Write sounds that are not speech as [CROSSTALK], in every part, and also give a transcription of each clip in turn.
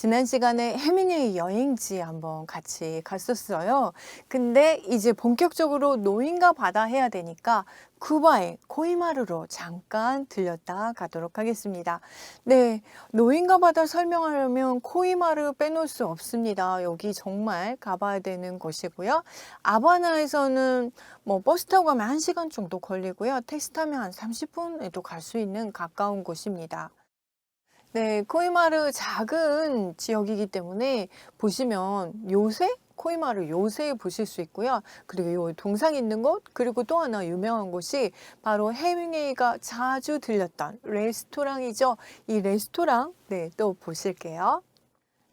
지난 시간에 해밍웨이 여행지 한번 같이 갔었어요. 근데 이제 본격적으로 노인과 바다 해야 되니까 쿠바의 코이마르로 잠깐 들렸다 가도록 하겠습니다. 네, 노인과 바다 설명하려면 코이마르 빼놓을 수 없습니다. 여기 정말 가봐야 되는 곳이고요. 아바나에서는 뭐 버스 타고 가면 1시간 정도 걸리고요. 택시 타면 한 30분에도 갈 수 있는 가까운 곳입니다. 네, 코이마르 작은 지역이기 때문에 보시면 요새 코이마르 요새 보실 수 있고요. 그리고 요 동상 있는 곳 그리고 또 하나 유명한 곳이 바로 해밍웨이가 자주 들렸던 레스토랑이죠. 이 레스토랑 네, 또 보실게요.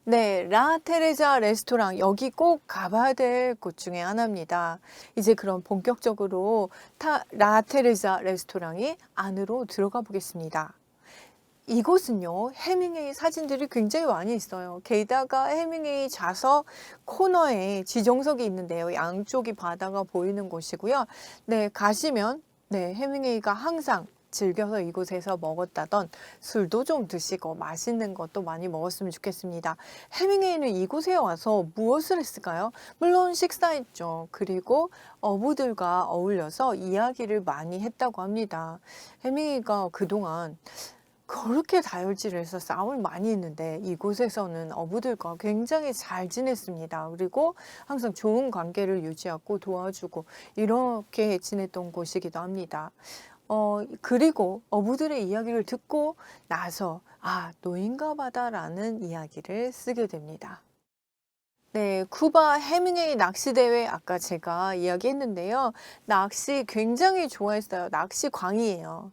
네, 라 테레자 레스토랑 여기 꼭 가봐야 될 곳 중에 하나입니다. 이제 그럼 본격적으로 타, 라 테레자 레스토랑이 안으로 들어가 보겠습니다. 이곳은요, 해밍웨이 사진들이 굉장히 많이 있어요. 게다가 해밍웨이 좌석 코너에 지정석이 있는데요. 양쪽이 바다가 보이는 곳이고요. 네, 가시면, 네, 해밍웨이가 항상 즐겨서 이곳에서 먹었다던 술도 좀 드시고 맛있는 것도 많이 먹었으면 좋겠습니다. 해밍웨이는 이곳에 와서 무엇을 했을까요? 물론 식사했죠. 그리고 어부들과 어울려서 이야기를 많이 했다고 합니다. 해밍웨이가 그동안 그렇게 다혈질을 해서 싸움을 많이 했는데 이곳에서는 어부들과 굉장히 잘 지냈습니다. 그리고 항상 좋은 관계를 유지하고 도와주고 이렇게 지냈던 곳이기도 합니다. 어, 그리고 어부들의 이야기를 듣고 나서 아, 노인가 바다라는 이야기를 쓰게 됩니다. 네, 쿠바 해밍웨이 낚시 대회 아까 제가 이야기했는데요. 낚시 굉장히 좋아했어요. 낚시 광이에요.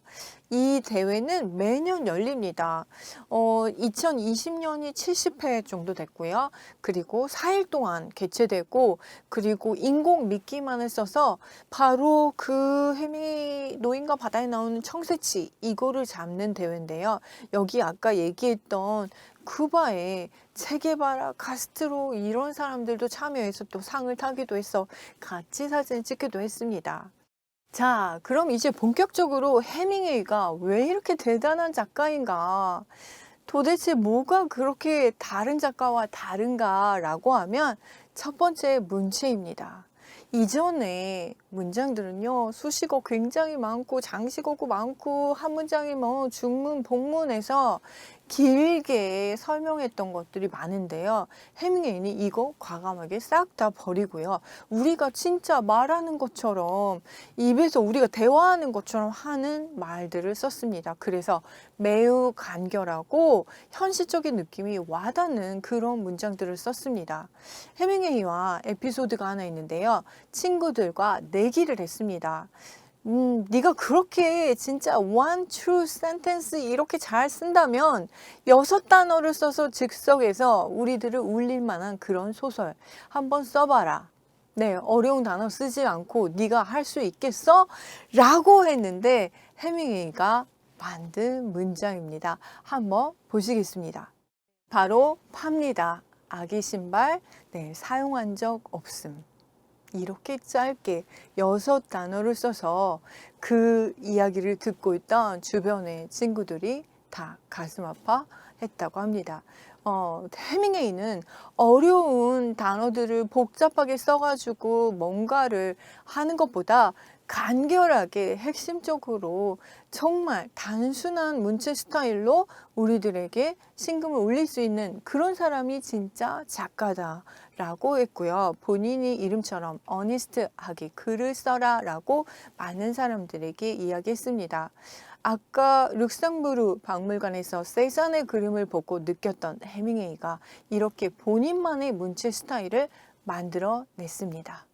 이 대회는 매년 열립니다. 어, 2020년이 70회 정도 됐고요. 그리고 4일 동안 개최되고, 그리고 인공 미끼만을 써서 바로 그 해미 노인과 바다에 나오는 청새치, 이거를 잡는 대회인데요. 여기 아까 얘기했던 쿠바의 체게바라, 카스트로 이런 사람들도 참여해서 또 상을 타기도 해서 같이 사진 찍기도 했습니다. 자, 그럼 이제 본격적으로 해밍웨이가 왜 이렇게 대단한 작가인가? 도대체 뭐가 그렇게 다른 작가와 다른가라고 하면 첫 번째 문체입니다. 이전에 문장들은요, 수식어 굉장히 많고, 장식어고 많고, 한 문장이 뭐 중문, 복문에서 길게 설명했던 것들이 많은데요. 해밍웨이는 이거 과감하게 싹 다 버리고요. 우리가 진짜 말하는 것처럼 입에서 우리가 대화하는 것처럼 하는 말들을 썼습니다. 그래서 매우 간결하고 현실적인 느낌이 와닿는 그런 문장들을 썼습니다. 해밍웨이와 에피소드가 하나 있는데요. 친구들과 내기를 했습니다. 음, 네가 그렇게 진짜 one true sentence 이렇게 잘 쓴다면 여섯 단어를 써서 즉석에서 우리들을 울릴 만한 그런 소설 한번 써봐라. 네, 어려운 단어 쓰지 않고 네가 할 수 있겠어? 라고 했는데 해밍웨이가 만든 문장입니다. 한번 보시겠습니다. 바로 팝니다. 아기 신발 네, 사용한 적 없음. 이렇게 짧게 여섯 단어를 써서 그 이야기를 듣고 있던 주변의 친구들이 다 가슴 아파 했다고 합니다. 어, 해밍웨이는 어려운 단어들을 복잡하게 써가지고 뭔가를 하는 것보다 간결하게 핵심적으로 정말 단순한 문체 스타일로 우리들에게 신금을 울릴 수 있는 그런 사람이 진짜 작가다 라고 했고요. 본인이 이름처럼 어니스트하게 글을 써라 라고 많은 사람들에게 이야기했습니다. 아까 룩상부르 박물관에서 세잔의 그림을 보고 느꼈던 해밍웨이가 이렇게 본인만의 문체 스타일을 만들어 냈습니다.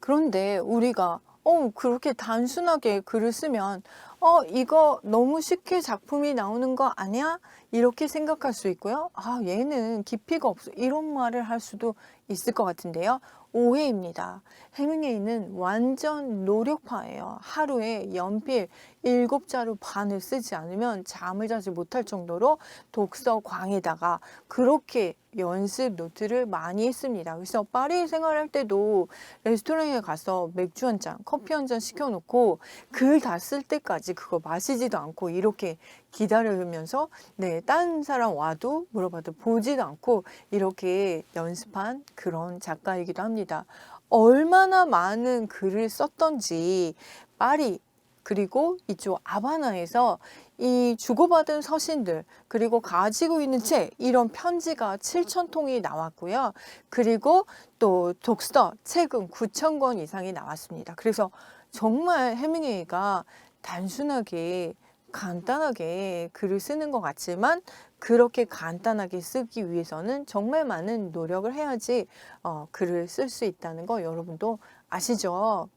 그런데 우리가 어, 그렇게 단순하게 글을 쓰면 어, 이거 너무 쉽게 작품이 나오는 거 아니야? 이렇게 생각할 수 있고요. 아, 얘는 깊이가 없어. 이런 말을 할 수도 있을 것 같은데요. 오해입니다. 해밍웨이는 완전 노력파예요. 하루에 연필 일곱 자루 반을 쓰지 않으면 잠을 자지 못할 정도로 독서 광에다가 그렇게 연습 노트를 많이 했습니다. 그래서 파리 생활할 때도 레스토랑에 가서 맥주 한 잔, 커피 한 잔 시켜놓고 글 다 쓸 때까지 그거 마시지도 않고 이렇게 기다리면서 네, 딴 사람 와도 물어봐도 보지도 않고 이렇게 연습한 그런 작가이기도 합니다. 얼마나 많은 글을 썼던지 파리 그리고 이쪽 아바나에서 이 주고받은 서신들 그리고 가지고 있는 책 이런 편지가 7천 통이 나왔고요. 그리고 또 독서 책은 9천 권 이상이 나왔습니다. 그래서 정말 해밍웨이가 단순하게 간단하게 글을 쓰는 것 같지만 그렇게 간단하게 쓰기 위해서는 정말 많은 노력을 해야지 어, 글을 쓸 수 있다는 거 여러분도 아시죠?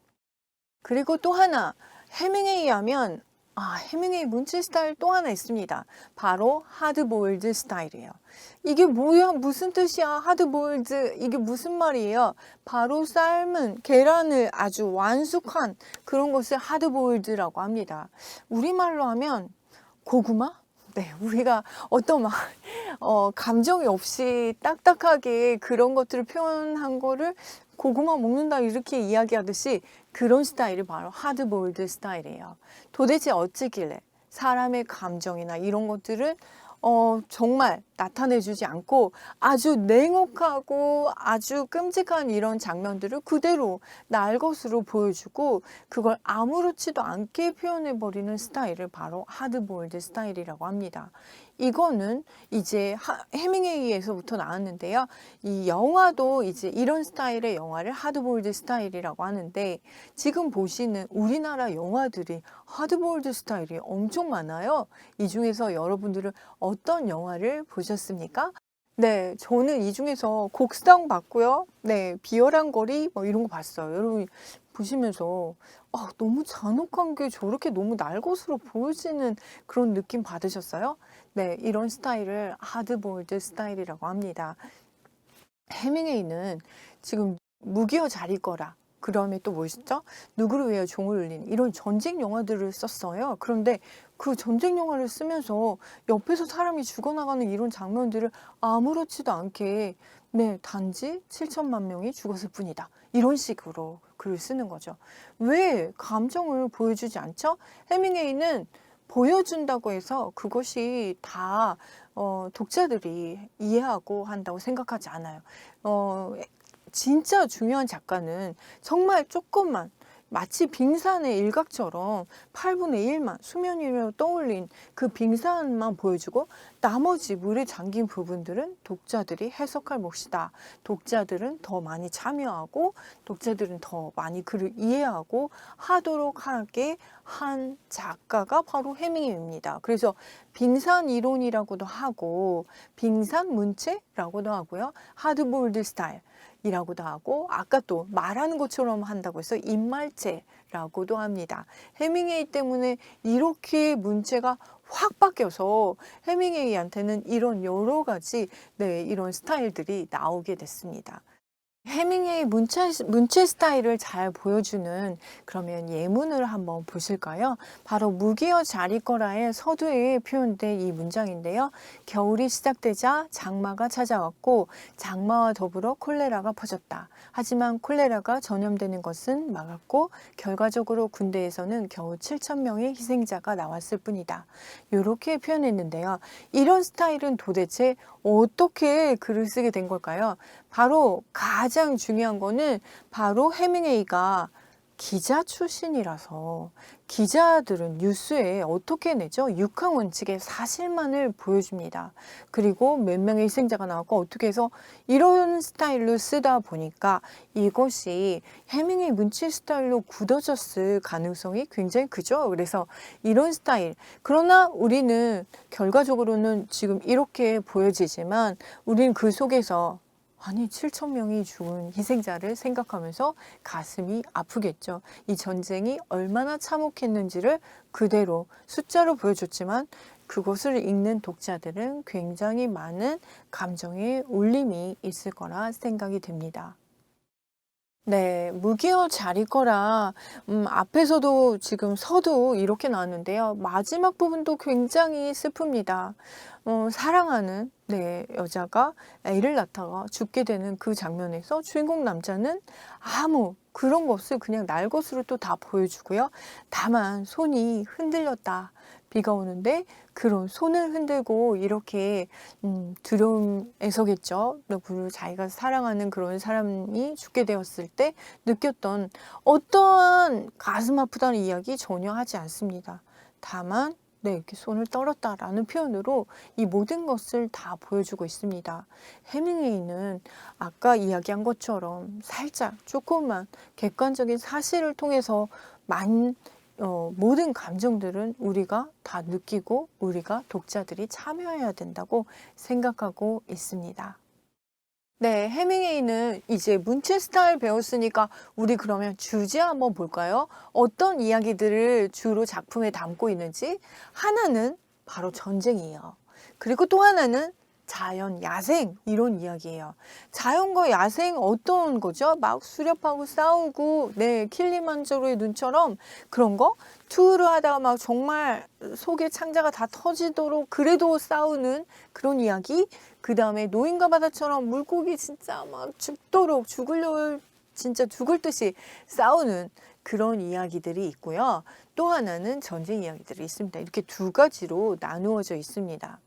그리고 또 하나 해밍웨이 하면 아, 해밍웨이 문체 스타일 또 하나 있습니다. 바로 하드보일드 스타일이에요. 이게 뭐야? 무슨 뜻이야? 하드보일드. 이게 무슨 말이에요? 바로 삶은 계란을 아주 완숙한 그런 것을 하드보일드라고 합니다. 우리말로 하면 고구마? 네, 우리가 어떤 막, [LAUGHS] 어, 감정이 없이 딱딱하게 그런 것들을 표현한 거를 고구마 먹는다 이렇게 이야기하듯이 그런 스타일이 바로 하드보일드 스타일이에요. 도대체 어찌길래 사람의 감정이나 이런 것들을 어, 정말 나타내주지 않고 아주 냉혹하고 아주 끔찍한 이런 장면들을 그대로 날 것으로 보여주고 그걸 아무렇지도 않게 표현해버리는 스타일을 바로 하드보일드 스타일이라고 합니다. 이거는 이제 하- 해밍웨이에서부터 나왔는데요. 이 영화도 이제 이런 스타일의 영화를 하드보일드 스타일이라고 하는데 지금 보시는 우리나라 영화들이 하드보일드 스타일이 엄청 많아요. 이 중에서 여러분들은 어떤 영화를 보셨습니까? 네, 저는 이 중에서 곡성 봤고요. 네, 비열한 거리 뭐 이런 거 봤어요. 여러분 보시면서 아, 너무 잔혹한 게 저렇게 너무 날것으로 보여지는 그런 느낌 받으셨어요? 네, 이런 스타일을 하드보일드 스타일이라고 합니다. 해밍웨이는 지금 무기여 잘 있거라. 그 다음에 또 뭐였죠? 누구를 위해 종을 울린 이런 전쟁 영화들을 썼어요. 그런데 그 전쟁 영화를 쓰면서 옆에서 사람이 죽어나가는 이런 장면들을 아무렇지도 않게 네, 단지 7천만 명이 죽었을 뿐이다. 이런 식으로 글을 쓰는 거죠. 왜 감정을 보여주지 않죠? 해밍웨이는 보여준다고 해서 그것이 다 어, 독자들이 이해하고 한다고 생각하지 않아요. 어, 진짜 중요한 작가는 정말 조금만 마치 빙산의 일각처럼 8분의 1만 수면 위로 떠올린 그 빙산만 보여주고 나머지 물에 잠긴 부분들은 독자들이 해석할 몫이다. 독자들은 더 많이 참여하고 독자들은 더 많이 글을 이해하고 하도록 하게 한 작가가 바로 해밍웨이입니다. 그래서 빙산 이론이라고도 하고 빙산 문체라고도 하고요. 하드보일드 스타일 이라고도 하고 아까 또 말하는 것처럼 한다고 해서 입말체라고도 합니다. 해밍웨이 때문에 이렇게 문체가 확 바뀌어서 해밍웨이한테는 이런 여러 가지 네, 이런 스타일들이 나오게 됐습니다. 해밍웨이 문체, 문체 스타일을 잘 보여주는 그러면 예문을 한번 보실까요? 바로 무기여 잘 있거라의 서두에 표현된 이 문장인데요. 겨울이 시작되자 장마가 찾아왔고 장마와 더불어 콜레라가 퍼졌다. 하지만 콜레라가 전염되는 것은 막았고 결과적으로 군대에서는 겨우 7천 명의 희생자가 나왔을 뿐이다. 이렇게 표현했는데요. 이런 스타일은 도대체 어떻게 글을 쓰게 된 걸까요? 바로 가장 중요한 거는 바로 해밍웨이가 기자 출신이라서 기자들은 뉴스에 어떻게 내죠? 육항 원칙의 사실만을 보여줍니다. 그리고 몇 명의 희생자가 나왔고 어떻게 해서 이런 스타일로 쓰다 보니까 이것이 해밍웨이 문체 스타일로 굳어졌을 가능성이 굉장히 크죠. 그래서 이런 스타일. 그러나 우리는 결과적으로는 지금 이렇게 보여지지만 우리는 그 속에서 아니 7천 명이 죽은 희생자를 생각하면서 가슴이 아프겠죠. 이 전쟁이 얼마나 참혹했는지를 그대로 숫자로 보여줬지만 그것을 읽는 독자들은 굉장히 많은 감정의 울림이 있을 거라 생각이 됩니다. 네, 무기여 자리 거라 음, 앞에서도 지금 서도 이렇게 나왔는데요. 마지막 부분도 굉장히 슬픕니다. 어, 사랑하는 네, 여자가 애를 낳다가 죽게 되는 그 장면에서 주인공 남자는 아무 그런 것을 그냥 날 것으로 또 다 보여주고요. 다만 손이 흔들렸다. 비가 오는데 그런 손을 흔들고 이렇게 음, 두려움에서겠죠. 그리고 자기가 사랑하는 그런 사람이 죽게 되었을 때 느꼈던 어떠한 가슴 아프다는 이야기 전혀 하지 않습니다. 다만 네, 이렇게 손을 떨었다라는 표현으로 이 모든 것을 다 보여주고 있습니다. 해밍웨이는 아까 이야기한 것처럼 살짝 조금만 객관적인 사실을 통해서 만 어, 모든 감정들은 우리가 다 느끼고 우리가 독자들이 참여해야 된다고 생각하고 있습니다. 네, 해밍웨이는 이제 문체 스타일 배웠으니까 우리 그러면 주제 한번 볼까요? 어떤 이야기들을 주로 작품에 담고 있는지 하나는 바로 전쟁이에요. 그리고 또 하나는 자연, 야생 이런 이야기예요. 자연과 야생 어떤 거죠? 막 수렵하고 싸우고 네 킬리만자로의 눈처럼 그런 거 투어를 하다가 막 정말 속에 창자가 다 터지도록 그래도 싸우는 그런 이야기. 그 다음에 노인과 바다처럼 물고기 진짜 막 죽도록 죽으려 진짜 죽을 듯이 싸우는 그런 이야기들이 있고요. 또 하나는 전쟁 이야기들이 있습니다. 이렇게 두 가지로 나누어져 있습니다.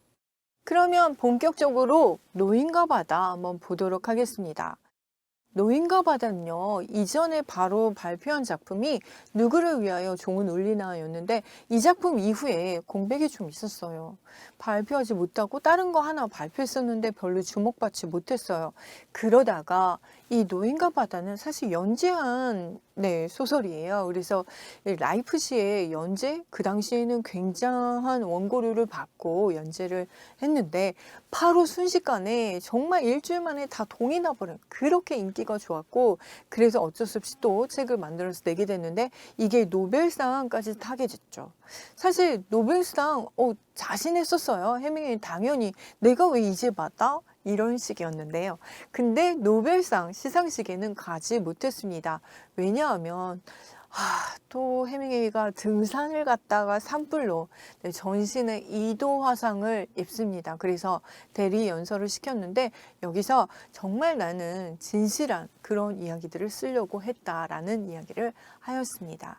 그러면 본격적으로 노인과 바다 한번 보도록 하겠습니다. 노인과 바다는요, 이전에 바로 발표한 작품이 누구를 위하여 종은 울리나였는데 이 작품 이후에 공백이 좀 있었어요. 발표하지 못하고 다른 거 하나 발표했었는데 별로 주목받지 못했어요. 그러다가 이 노인과 바다는 사실 연재한 네, 소설이에요. 그래서 이 라이프시의 연재 그 당시에는 굉장한 원고료를 받고 연재를 했는데 바로 순식간에 정말 일주일 만에 다 동이 나버린 그렇게 인기가 좋았고 그래서 어쩔 수 없이 또 책을 만들어서 내게 됐는데 이게 노벨상까지 타게 됐죠. 사실 노벨상 어, 자신했었어요. 해밍웨이 당연히 내가 왜 이제 받아? 이런 식이었는데요. 근데 노벨상 시상식에는 가지 못했습니다. 왜냐하면 아, 또 해밍웨이가 등산을 갔다가 산불로 네, 전신에 이도 화상을 입습니다. 그래서 대리 연설을 시켰는데 여기서 정말 나는 진실한 그런 이야기들을 쓰려고 했다라는 이야기를 하였습니다.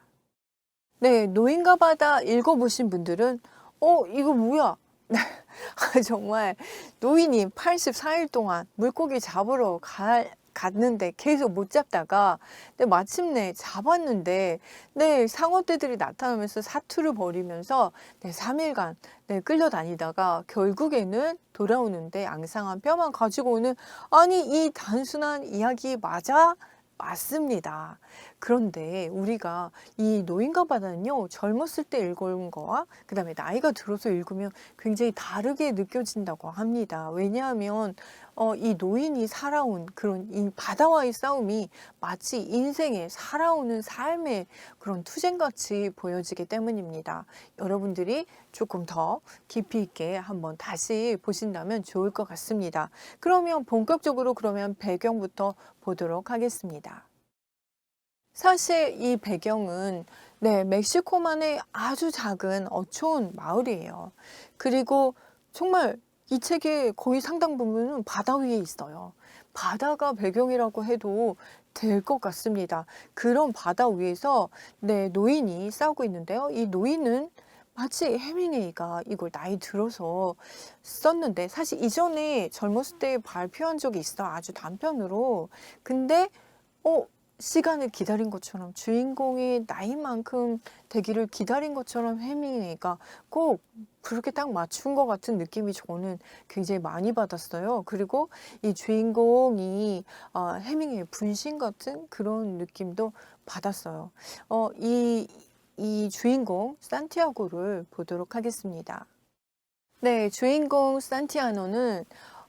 네, 노인과 바다 읽어보신 분들은 어, 이거 뭐야? 아, 정말 노인이 84일 동안 물고기 잡으러 가, 갔는데 계속 못 잡다가 근데 마침내 잡았는데 네, 상어떼들이 나타나면서 사투를 벌이면서 네, 3일간 네, 끌려다니다가 결국에는 돌아오는데 앙상한 뼈만 가지고 오는 아니 이 단순한 이야기 맞아? 맞습니다. 그런데 우리가 이 노인과 바다는요, 젊었을 때 읽은 거와 그 다음에 나이가 들어서 읽으면 굉장히 다르게 느껴진다고 합니다. 왜냐하면 어, 이 노인이 살아온 그런 이 바다와의 싸움이 마치 인생에 살아오는 삶의 그런 투쟁같이 보여지기 때문입니다. 여러분들이 조금 더 깊이 있게 한번 다시 보신다면 좋을 것 같습니다. 그러면 본격적으로 그러면 배경부터 보도록 하겠습니다. 사실 이 배경은 네, 멕시코만의 아주 작은 어촌 마을이에요. 그리고 정말 이 책의 거의 상당 부분은 바다 위에 있어요. 바다가 배경이라고 해도 될 것 같습니다. 그런 바다 위에서 네, 노인이 싸우고 있는데요. 이 노인은 마치 해밍웨이가 이걸 나이 들어서 썼는데 사실 이전에 젊었을 때 발표한 적이 있어. 아주 단편으로. 근데 어 시간을 기다린 것처럼 주인공이 나이만큼 되기를 기다린 것처럼 해밍웨이가 꼭 그렇게 딱 맞춘 것 같은 느낌이 저는 굉장히 많이 받았어요. 그리고 이 주인공이 어, 해밍웨이 분신 같은 그런 느낌도 받았어요. 어, 이, 이 주인공 산티아고를 보도록 하겠습니다. 네, 주인공 산티아노는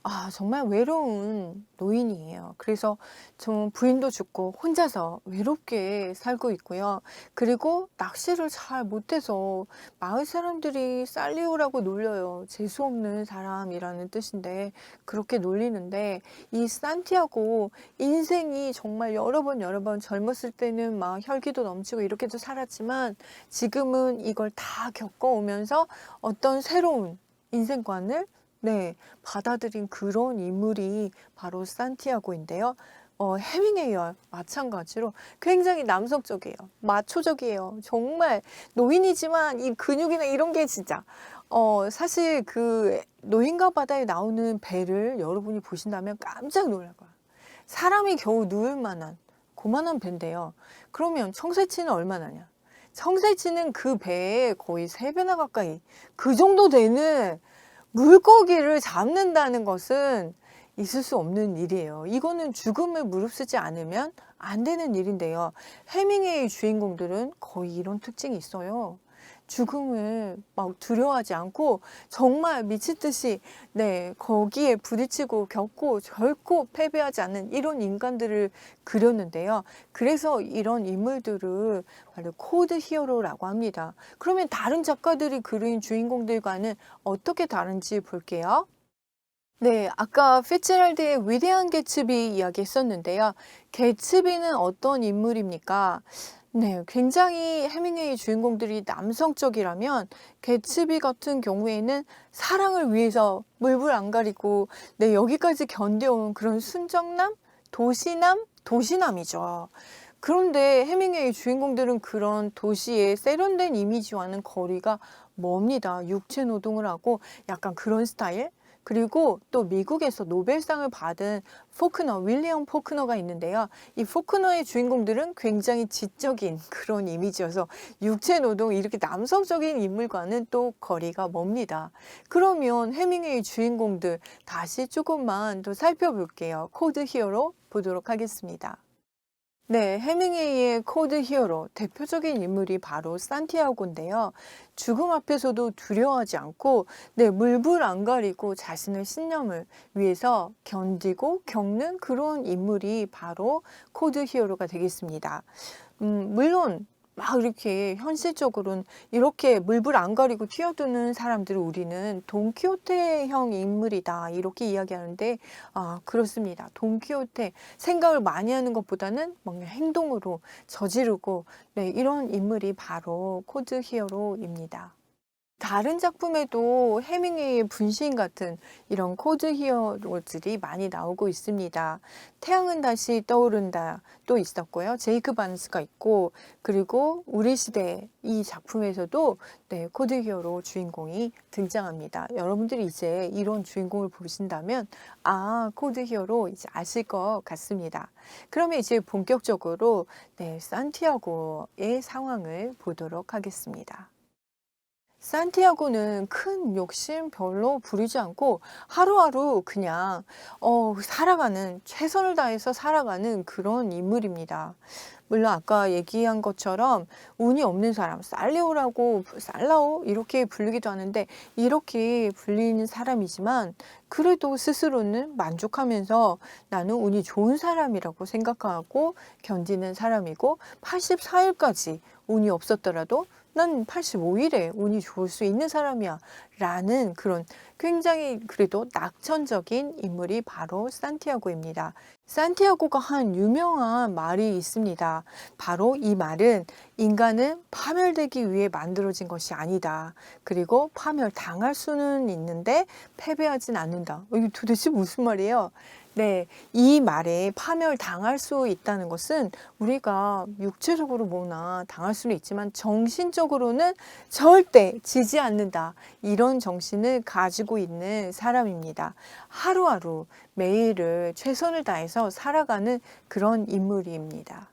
아 정말 외로운 노인이에요. 그래서 좀 부인도 죽고 혼자서 외롭게 살고 있고요. 그리고 낚시를 잘 못해서 마을 사람들이 살리오라고 놀려요. 재수 없는 사람이라는 뜻인데 그렇게 놀리는데 이 산티아고 인생이 정말 여러 번 여러 번 젊었을 때는 막 혈기도 넘치고 이렇게도 살았지만 지금은 이걸 다 겪어오면서 어떤 새로운 인생관을 네, 받아들인 그런 인물이 바로 산티아고인데요. 어, 해밍웨이와 마찬가지로 굉장히 남성적이에요. 마초적이에요. 정말 노인이지만 이 근육이나 이런 게 진짜 어, 사실 그 노인과 바다에 나오는 배를 여러분이 보신다면 깜짝 놀랄 거예요. 사람이 겨우 누울 만한 그만한 배인데요. 그러면 청새치는 얼마나냐? 청새치는 그 배에 거의 세 배나 가까이 그 정도 되는 물고기를 잡는다는 것은 있을 수 없는 일이에요. 이거는 죽음을 무릅쓰지 않으면 안 되는 일인데요. 해밍웨이 주인공들은 거의 이런 특징이 있어요. 죽음을 막 두려워하지 않고 정말 미칠 듯이 네 거기에 부딪히고 겪고 결코 패배하지 않는 이런 인간들을 그렸는데요. 그래서 이런 인물들을 바로 코드 히어로라고 합니다. 그러면 다른 작가들이 그린 주인공들과는 어떻게 다른지 볼게요. 네, 아까 피츠랄드의 위대한 개츠비 이야기했었는데요. 개츠비는 어떤 인물입니까? 네, 굉장히 해밍웨이 주인공들이 남성적이라면 개츠비 같은 경우에는 사랑을 위해서 물불 안 가리고 네, 여기까지 견뎌온 그런 순정남, 도시남, 도시남이죠. 그런데 해밍웨이 주인공들은 그런 도시의 세련된 이미지와는 거리가 멉니다. 육체 노동을 하고 약간 그런 스타일? 그리고 또 미국에서 노벨상을 받은 포크너, 윌리엄 포크너가 있는데요. 이 포크너의 주인공들은 굉장히 지적인 [LAUGHS] 그런 이미지여서 육체 노동 이렇게 남성적인 인물과는 또 거리가 멉니다. 그러면 해밍웨이 주인공들 다시 조금만 더 살펴볼게요. 코드 히어로 보도록 하겠습니다. 네, 해밍웨이의 코드 히어로 대표적인 인물이 바로 산티아고인데요. 죽음 앞에서도 두려워하지 않고 네, 물불 안 가리고 자신의 신념을 위해서 견디고 겪는 그런 인물이 바로 코드 히어로가 되겠습니다. 음, 물론 막 이렇게 현실적으로는 이렇게 물불 안 가리고 뛰어드는 사람들을 우리는 돈키호테형 인물이다 이렇게 이야기하는데 아 그렇습니다. 돈키호테 생각을 많이 하는 것보다는 뭔가 행동으로 저지르고 네, 이런 인물이 바로 코드 히어로입니다. 다른 작품에도 해밍웨이의 분신 같은 이런 코드 히어로들이 많이 나오고 있습니다. 태양은 다시 떠오른다 또 있었고요. 제이크 반스가 있고 그리고 우리 시대 이 작품에서도 네, 코드 히어로 주인공이 등장합니다. 여러분들이 이제 이런 주인공을 보신다면 아 코드 히어로 이제 아실 것 같습니다. 그러면 이제 본격적으로 네, 산티아고의 상황을 보도록 하겠습니다. 산티아고는 큰 욕심 별로 부리지 않고 하루하루 그냥 어, 살아가는 최선을 다해서 살아가는 그런 인물입니다. 물론 아까 얘기한 것처럼 운이 없는 사람, 살리오라고 살라오 이렇게 불리기도 하는데 이렇게 불리는 사람이지만 그래도 스스로는 만족하면서 나는 운이 좋은 사람이라고 생각하고 견디는 사람이고 84일까지 운이 없었더라도 난 85일에 운이 좋을 수 있는 사람이야. 라는 그런 굉장히 그래도 낙천적인 인물이 바로 산티아고입니다. 산티아고가 한 유명한 말이 있습니다. 바로 이 말은 인간은 파멸되기 위해 만들어진 것이 아니다. 그리고 파멸 당할 수는 있는데 패배하진 않는다. 이게 도대체 무슨 말이에요? 네, 이 말에 파멸 당할 수 있다는 것은 우리가 육체적으로 뭐나 당할 수는 있지만 정신적으로는 절대 지지 않는다. 이런 정신을 가지고 있는 사람입니다. 하루하루 매일을 최선을 다해서 살아가는 그런 인물입니다.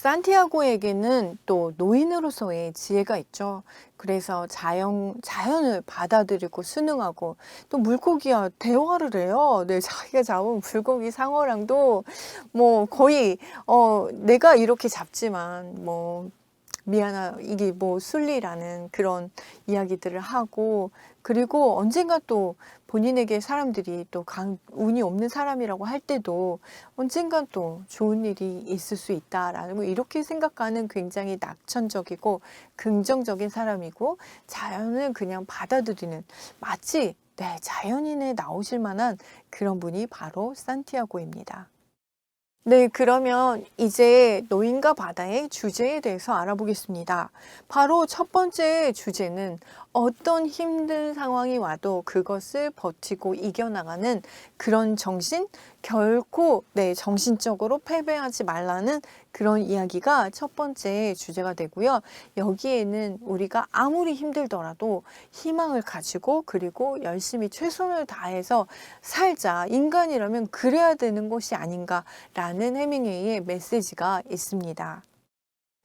산티아고에게는 또 노인으로서의 지혜가 있죠. 그래서 자연, 자연을 받아들이고 순응하고 또 물고기와 대화를 해요. 네, 자기가 잡은 물고기 상어랑도 뭐 거의, 어, 내가 이렇게 잡지만 뭐 미안하 이게 뭐 순리라는 그런 이야기들을 하고 그리고 언젠가 또 본인에게 사람들이 또 강, 운이 없는 사람이라고 할 때도 언젠가 또 좋은 일이 있을 수 있다라는 거 이렇게 생각하는 굉장히 낙천적이고 긍정적인 사람이고 자연을 그냥 받아들이는 마치 네, 자연인에 나오실 만한 그런 분이 바로 산티아고입니다. 네, 그러면 이제 노인과 바다의 주제에 대해서 알아보겠습니다. 바로 첫 번째 주제는 어떤 힘든 상황이 와도 그것을 버티고 이겨나가는 그런 정신, 결코 네, 정신적으로 패배하지 말라는 그런 이야기가 첫 번째 주제가 되고요. 여기에는 우리가 아무리 힘들더라도 희망을 가지고 그리고 열심히 최선을 다해서 살자. 인간이라면 그래야 되는 것이 아닌가라는 해밍웨이의 메시지가 있습니다.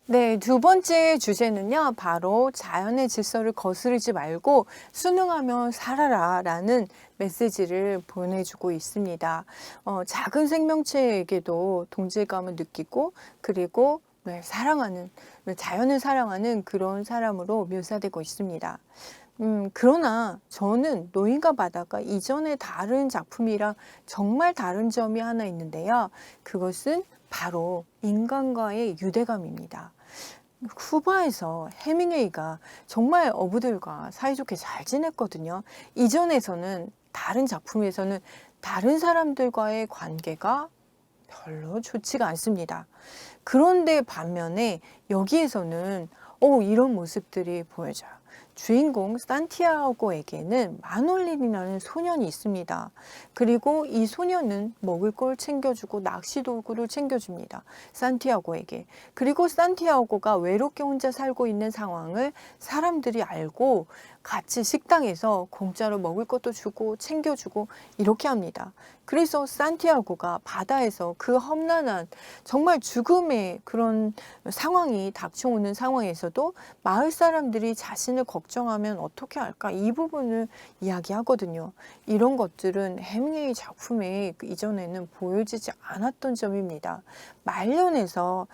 네, 두 번째 주제는요, 바로 자연의 질서를 거스르지 말고 순응하며 살아라 라는 메시지를 보내주고 있습니다. 어, 작은 생명체에게도 동질감을 느끼고, 그리고 네, 사랑하는, 네, 자연을 사랑하는 그런 사람으로 묘사되고 있습니다. 음, 그러나 저는 노인과 바다가 이전의 다른 작품이랑 정말 다른 점이 하나 있는데요. 그것은 바로 인간과의 유대감입니다. 쿠바에서 해밍웨이가 정말 어부들과 사이좋게 잘 지냈거든요. 이전에서는 다른 작품에서는 다른 사람들과의 관계가 별로 좋지가 않습니다. 그런데 반면에 여기에서는 오, 이런 모습들이 보여져요. 주인공 산티아고에게는 마놀린이라는 소년이 있습니다. 그리고 이 소년은 먹을 걸 챙겨주고 낚시 도구를 챙겨줍니다. 산티아고에게. 그리고 산티아고가 외롭게 혼자 살고 있는 상황을 사람들이 알고 같이 식당에서 공짜로 먹을 것도 주고 챙겨주고 이렇게 합니다. 그래서 산티아고가 바다에서 그 험난한 정말 죽음의 그런 상황이 닥쳐오는 상황에서도 마을 사람들이 자신을 걱정하면 어떻게 할까 이 부분을 이야기하거든요. 이런 것들은 해밍웨이 작품에 그 이전에는 보여지지 않았던 점입니다. 말년에서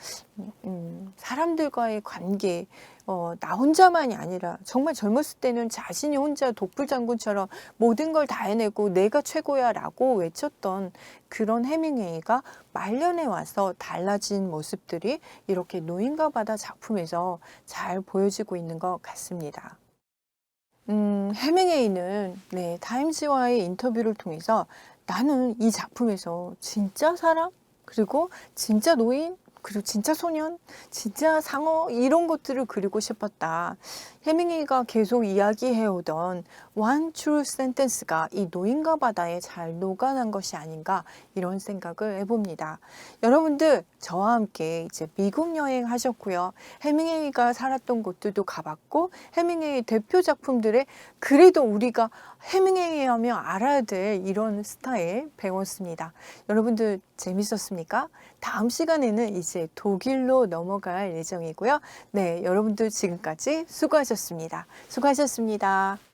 음, 사람들과의 관계 어, 나 혼자만이 아니라 정말 젊었을 때는 자신이 혼자 독불장군처럼 모든 걸 다 해내고 내가 최고야 라고 외쳤던 그런 해밍웨이가 말년에 와서 달라진 모습들이 이렇게 노인과 바다 작품에서 잘 보여지고 있는 것 같습니다. 음, 해밍웨이는 네, 타임즈와의 인터뷰를 통해서 나는 이 작품에서 진짜 사람 그리고 진짜 노인 그리고 진짜 소년, 진짜 상어 이런 것들을 그리고 싶었다. 해밍웨이가 계속 이야기해오던 one true sentence가 이 노인과 바다에 잘 녹아난 것이 아닌가 이런 생각을 해봅니다. 여러분들 저와 함께 이제 미국 여행 하셨고요. 해밍웨이가 살았던 곳들도 가봤고 해밍웨이 대표 작품들의 그래도 우리가 해밍웨이 하면 알아야 될 이런 스타일 배웠습니다. 여러분들 재밌었습니까? 다음 시간에는 이제 독일로 넘어갈 예정이고요. 네, 여러분들 지금까지 수고하셨습니다. 수고하셨습니다.